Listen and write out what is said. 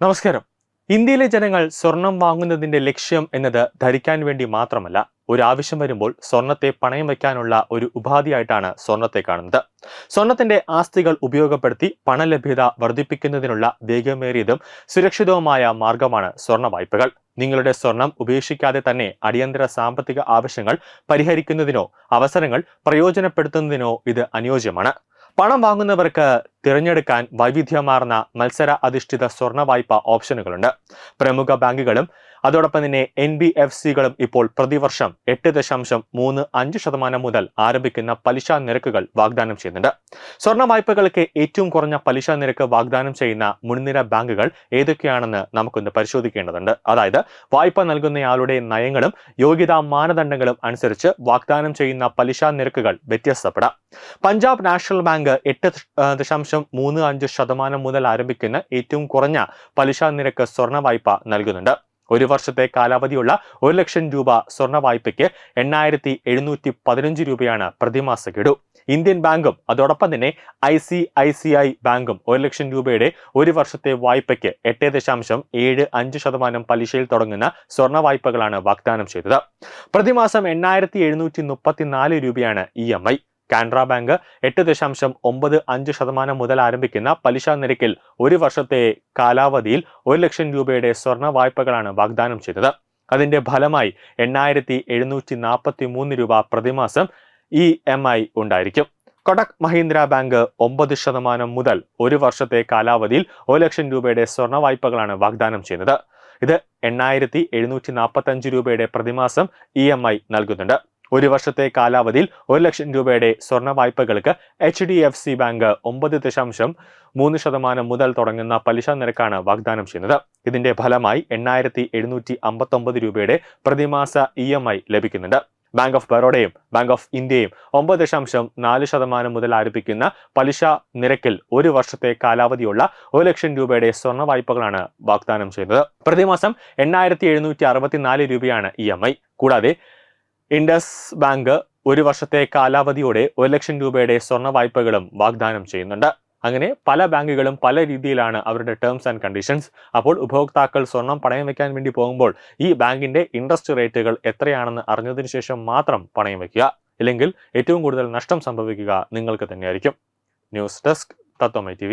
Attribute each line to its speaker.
Speaker 1: നമസ്കാരം. ഇന്ത്യയിലെ ജനങ്ങൾ സ്വർണം വാങ്ങുന്നതിന്റെ ലക്ഷ്യം എന്നത് ധരിക്കാൻ വേണ്ടി മാത്രമല്ല ഒരു ആവശ്യം വരുമ്പോൾ സ്വർണത്തെ പണയം വയ്ക്കാനുള്ള ഒരു ഉപാധിയായിട്ടാണ് സ്വർണത്തെ കാണുന്നത്. സ്വർണത്തിന്റെ ആസ്തികൾ ഉപയോഗപ്പെടുത്തി പണലഭ്യത വർദ്ധിപ്പിക്കുന്നതിനുള്ള വേഗമേറിയതും സുരക്ഷിതവുമായ മാർഗമാണ് സ്വർണ വായ്പകൾ. നിങ്ങളുടെ സ്വർണം ഉപേക്ഷിക്കാതെ തന്നെ അടിയന്തര സാമ്പത്തിക ആവശ്യങ്ങൾ പരിഹരിക്കുന്നതിനോ അവസരങ്ങൾ പ്രയോജനപ്പെടുത്തുന്നതിനോ ഇത് അനുയോജ്യമാണ്. പണം വാങ്ങുന്നവർക്ക് തിരഞ്ഞെടുക്കാൻ വൈവിധ്യമാർന്ന മത്സര അധിഷ്ഠിത സ്വർണ വായ്പ ഓപ്ഷനുകളുണ്ട്. പ്രമുഖ ബാങ്കുകളും അതോടൊപ്പം തന്നെ എൻ ബി എഫ് സികളും ഇപ്പോൾ പ്രതിവർഷം എട്ട് ദശാംശം മൂന്ന് അഞ്ച് ശതമാനം മുതൽ ആരംഭിക്കുന്ന പലിശ നിരക്കുകൾ വാഗ്ദാനം ചെയ്യുന്നുണ്ട്. സ്വർണ വായ്പകൾക്ക് ഏറ്റവും കുറഞ്ഞ പലിശ നിരക്ക് വാഗ്ദാനം ചെയ്യുന്ന മുൻനിര ബാങ്കുകൾ ഏതൊക്കെയാണെന്ന് നമുക്കൊന്ന് പരിശോധിക്കേണ്ടതുണ്ട്. അതായത് വായ്പ നൽകുന്നയാളുടെ നയങ്ങളും യോഗ്യതാ മാനദണ്ഡങ്ങളും അനുസരിച്ച് വാഗ്ദാനം ചെയ്യുന്ന പലിശ നിരക്കുകൾ വ്യത്യസ്തപ്പെടാം. പഞ്ചാബ് നാഷണൽ ബാങ്ക് എട്ട് ദശാംശം മൂന്ന് അഞ്ച് ശതമാനം മുതൽ ആരംഭിക്കുന്ന ഏറ്റവും കുറഞ്ഞ പലിശ നിരക്ക് സ്വർണ വായ്പ നൽകുന്നുണ്ട്. ഒരു വർഷത്തെ കാലാവധിയുള്ള ഒരു ലക്ഷം രൂപ സ്വർണ വായ്പയ്ക്ക് എണ്ണായിരത്തി എഴുന്നൂറ്റി പതിനഞ്ച് രൂപയാണ് പ്രതിമാസ ഗഡു. ഇന്ത്യൻ ബാങ്കും അതോടൊപ്പം തന്നെ I C I C I ബാങ്കും ഒരു ലക്ഷം രൂപയുടെ ഒരു വർഷത്തെ വായ്പയ്ക്ക് എട്ട് ദശാംശം ഏഴ് അഞ്ച് ശതമാനം പലിശയിൽ തുടങ്ങുന്ന സ്വർണ വായ്പകളാണ് വാഗ്ദാനം ചെയ്തത്. പ്രതിമാസം എണ്ണായിരത്തി എഴുന്നൂറ്റി മുപ്പത്തിനാല് രൂപയാണ് E M I. Canara bank എട്ട് ദശാംശം ഒമ്പത് അഞ്ച് ശതമാനം മുതൽ ആരംഭിക്കുന്ന പലിശ നിരക്കിൽ ഒരു വർഷത്തെ കാലാവധിയിൽ ഒരു ലക്ഷം രൂപയുടെ സ്വർണ വായ്പകളാണ് വാഗ്ദാനം ചെയ്തത്. അതിന്റെ ഫലമായി എണ്ണായിരത്തി എഴുന്നൂറ്റി നാൽപ്പത്തി മൂന്ന് രൂപ പ്രതിമാസം ഇ എം ഐ ഉണ്ടായിരിക്കും. കൊടക് മഹീന്ദ്ര ബാങ്ക് ഒമ്പത് ശതമാനം മുതൽ ഒരു വർഷത്തെ കാലാവധിയിൽ ഒരു ലക്ഷം രൂപയുടെ സ്വർണ വായ്പകളാണ് വാഗ്ദാനം ചെയ്യുന്നത്. ഇത് എണ്ണായിരത്തി എഴുന്നൂറ്റി നാൽപ്പത്തി അഞ്ച് രൂപയുടെ പ്രതിമാസം ഇ എം ഐ നൽകുന്നുണ്ട്. ഒരു വർഷത്തെ കാലാവധിയിൽ ഒരു ലക്ഷം രൂപയുടെ സ്വർണ വായ്പകൾക്ക് H D F C bank ഒമ്പത് ദശാംശം മൂന്ന് ശതമാനം മുതൽ തുടങ്ങുന്ന പലിശ നിരക്കാണ് വാഗ്ദാനം ചെയ്യുന്നത്. ഇതിന്റെ ഫലമായി എണ്ണായിരത്തി എഴുന്നൂറ്റി അമ്പത്തൊമ്പത് രൂപയുടെ പ്രതിമാസ ഇ എം ഐ ലഭിക്കുന്നുണ്ട്. ബാങ്ക് ഓഫ് ബറോഡയും ബാങ്ക് ഓഫ് ഇന്ത്യയും ഒമ്പത് ദശാംശം നാല് ശതമാനം മുതൽ ആരംഭിക്കുന്ന പലിശ നിരക്കിൽ ഒരു വർഷത്തെ കാലാവധിയുള്ള ഒരു ലക്ഷം രൂപയുടെ സ്വർണ വായ്പകളാണ് വാഗ്ദാനം ചെയ്യുന്നത്. പ്രതിമാസം എണ്ണായിരത്തി എഴുന്നൂറ്റി അറുപത്തിനാല് രൂപയാണ് ഇ എം ഐ. കൂടാതെ ഇൻഡസ് ബാങ്ക് ഒരു വർഷത്തെ കാലാവധിയോടെ ഒരു ലക്ഷം രൂപയുടെ സ്വർണ വായ്പകളും വാഗ്ദാനം ചെയ്യുന്നുണ്ട്. അങ്ങനെ പല ബാങ്കുകളും പല രീതിയിലാണ് അവരുടെ ടേംസ് ആൻഡ് കണ്ടീഷൻസ് അപ്പോൾ ഉപഭോക്താക്കൾ സ്വർണം പണയം വെക്കാൻ വേണ്ടി പോകുമ്പോൾ ഈ ബാങ്കിന്റെ ഇൻട്രസ്റ്റ് റേറ്റുകൾ എത്രയാണെന്ന് അറിഞ്ഞതിന് ശേഷം മാത്രം പണയം വെക്കുക. ഇല്ലെങ്കിൽ ഏറ്റവും കൂടുതൽ നഷ്ടം സംഭവിക്കുക നിങ്ങൾക്ക് തന്നെയായിരിക്കും. ന്യൂസ് ഡെസ്ക് തത്വമൈ ടി